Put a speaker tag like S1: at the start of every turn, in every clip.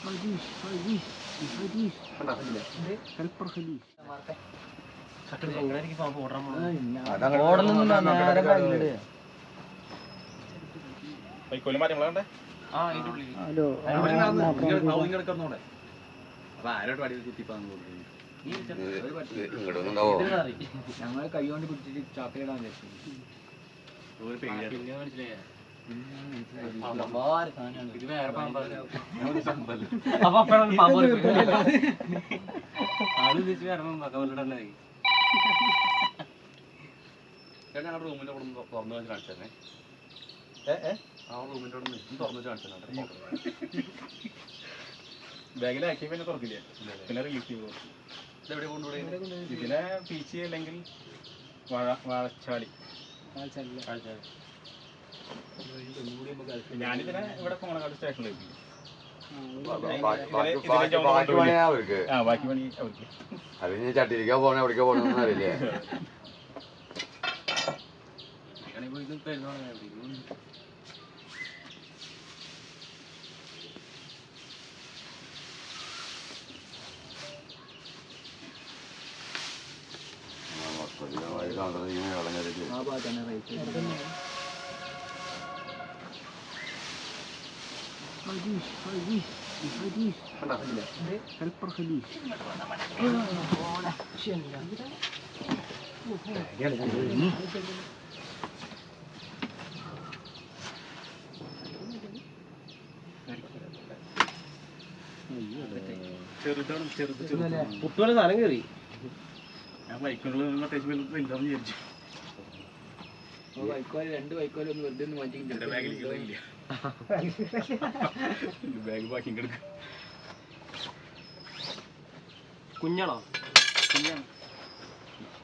S1: ബാക്കി- കൈ
S2: കൊണ്ട്.
S1: ചാക്കലിടാൻ അവർക്ക്
S2: ആ ബാക്കി പണി അവർക്ക്
S1: അത് എവിടേക്കാ പോണെന്ന് അറിയില്ലേ ആ,
S2: കൊണ്ട്
S3: തുറന്നു
S2: ബാഗിലാക്കി പിന്നെ തുറക്കില്ല പിന്നെ റിലീസ് ചെയ്തു ഇതിനെ പീച്ച് അല്ലെങ്കിൽ വാഴ വാഴച്ചാളി. ഞാനിതിനെ ഇവിടെ കോണക്കാട് പണി
S1: എവിടേക്കാ പോണെന്ന് അറിയില്ലേ. ആ, മൊത്തത്തിൽ ഈ ഇങ്ങനെ കളഞ്ഞിട്ട്
S3: ആ ഭാഗത്താണ് റൈറ്റ്
S2: ചെറുതാണ് ചെറുത് ചെറുതാണ്
S3: കുട്ടികളെ സാധനം കയറി
S2: ഞാൻ ബൈക്കുകളിൽ അത്യാവശ്യം വലുതാന്ന് വിചാരിച്ചു.
S3: വൈക്കോൽ രണ്ട് വൈക്കോൽ ഒന്ന് വെറുതെ ഒന്ന് മാറ്റി
S2: എന്റെ ബാഗിൽ ഇല്ല. ബാഗ് ബാക്കി എടുക്കും.
S3: കുഞ്ഞാണോ?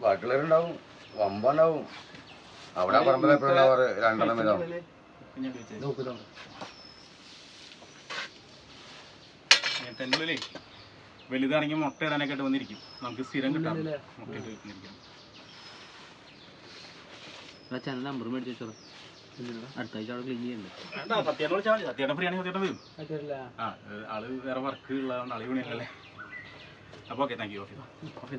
S1: ബാക്കിയുള്ളവരുണ്ടാവും. വമ്പുണ്ടാവും. അവിടെ പറമ്പിൽ എപ്പോഴും രണ്ടെണ്ണം വീതം
S2: വലുതാണെങ്കിൽ മുട്ട ഇടാനൊക്കെ ആയിട്ട് വന്നിരിക്കും. നമുക്ക് സ്ഥിരം കിട്ടാം മുട്ടയിട്ട് വന്നിരിക്കും
S3: ചാനൽ നമ്പർ മേടിച്ചു വെച്ചോ അടുത്ത ആഴ്ച അവിടെ ക്ലീൻ ചെയ്യണ്ടേ?
S2: സത്യേട്ടനെ വിളിച്ചാൽ മതി ഫ്രീ ആണെങ്കിൽ സത്യേട്ടൻ വരും. ആ ആൾ വേറെ വർക്ക് ഉള്ളതുകൊണ്ട് ആൾ വിളിയല്ലേ അപ്പോൾ okay thank you okay okay